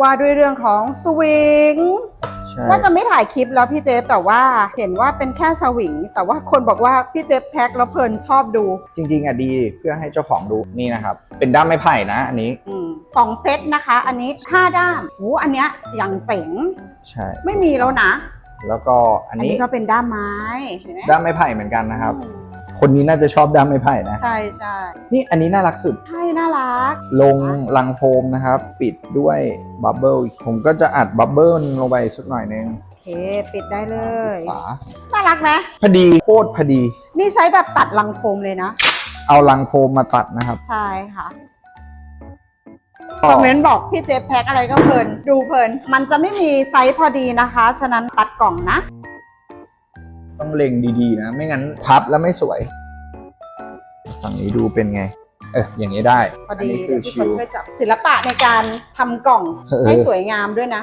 ว่าด้วยเรื่องของสวิงใช่ว่าจะไม่ถ่ายคลิปแล้วพี่เจฟแต่ว่าเห็นว่าเป็นแค่สวิง แต่ว่าคนบอกว่าพี่เจฟแพ็คแล้วเพลินชอบดู จริง ๆอะดีเพื่อให้เจ้าของดูนี่นะครับ เป็นด้ามไม้ไผ่นะอันนี้อืมสองเซตนะคะ อันนี้5ด้ามหูอันเนี้ยอย่างเจ๋งใช่ไม่มีแล้วนะ แล้วก็อันอันนี้นี้ก็เป็นด้ามไม้เห็นไหมด้ามไม้ไผ่เหมือนกันนะครับ คนนี้น่าจะชอบด้ามไม้ไผ่นะ ใช่ใช่นี่อันนี้น่ารักสุด ใช่ น่ารัก ลงลังโฟมนะครับ ปิดด้วยบับเบิลผมก็จะอัดบับเบิลลงไปสักหน่อยนึงโอเค ปิดได้เลยฝาน่ารักไหมพอดีโคตรพอดี นี่ใช้แบบตัดลังโฟมเลยนะ เอาลังโฟมมาตัดนะครับ ใช่ค่ะคอมเมนต์บอกพี่เจฟแพ็คอะไรก็เพลิน ดูเพลิน มันจะไม่มีไซส์พอดีนะคะ ฉะนั้นตัดกล่องนะ ต้องเล็งดีๆนะ ไม่งั้นพับแล้วไม่สวย ฝั่งนี้ดูเป็นไง เอออย่างนี้ได้พอดีนนี้คืเดี๋ยอวพี่ชิคนล ช่วยจับศิลปะในการทำกล่องเออให้สวยงามด้วยนะ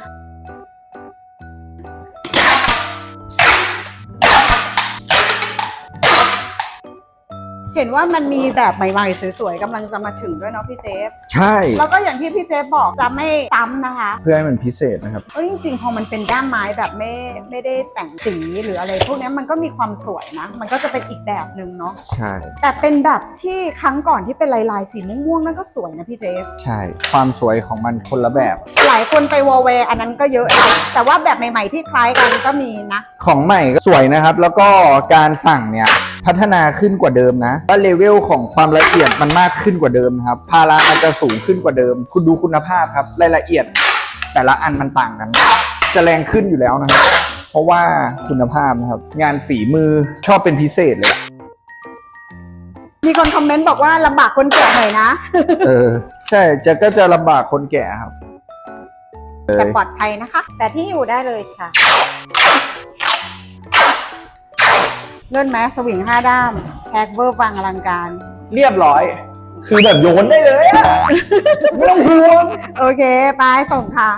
เห็นว่ามันมีแบบใหม่ๆสวยๆกำลังจะมาถึงด้วยเนาะพี่เจฟใช่ แล้วก็อย่างที่พี่เจฟบอกจะไม่ซ้ำนะคะเพื่อให้มันพิเศษนะครับ เอ้ยจริงๆ พอมันเป็นด้ามไม้แบบไม่ไม่ได้แต่งสีหรืออะไรพวกเนี้ยมันก็มีความสวยนะ มันก็จะเป็นอีกแบบหนึ่งเนาะใช่ แต่เป็นแบบที่ครั้งก่อนที่เป็นลายลายๆสีม่วงๆนั่นก็สวยนะพี่เจฟใช่ ความสวยของมันคนละแบบหลายคนไปวอลเวอันนั้นก็เยอะนะแต่ว่าแบบใหม่ ๆ ที่คล้ายกันก็มีนะ ของใหม่ก็สวยนะครับ แล้วก็การสั่งเนี่ยพัฒนาขึ้นกว่าเดิมนะว่าเลเวลของความละเอียดมันมากขึ้นกว่าเดิมนะครับภาระมันจะสูงขึ้นกว่าเดิม คุณดูคุณภาพครับรายละเอียด แต่ละอันมันต่างกัน จะแรงขึ้นอยู่แล้วนะครับ เพราะว่าคุณภาพนะครับ งานฝีมือชอบเป็นพิเศษเลยอะมีคนคอมเมนต์บอกว่าลำบากคนแก่หน่อยนะ เออ ใช่จะก็จะลำบากคนแก่ครับ แต่ปลอดภัยนะคะ แต่ที่อยู่ได้เลยค่ะ เลื่อนไหมสวิงห้าด้ามแพ็คเวอร์วังอลังการ เรียบร้อย คือแบบโยนได้เลยอะ ไม่ต้องห่วง โอเค ไปส่งค่ะ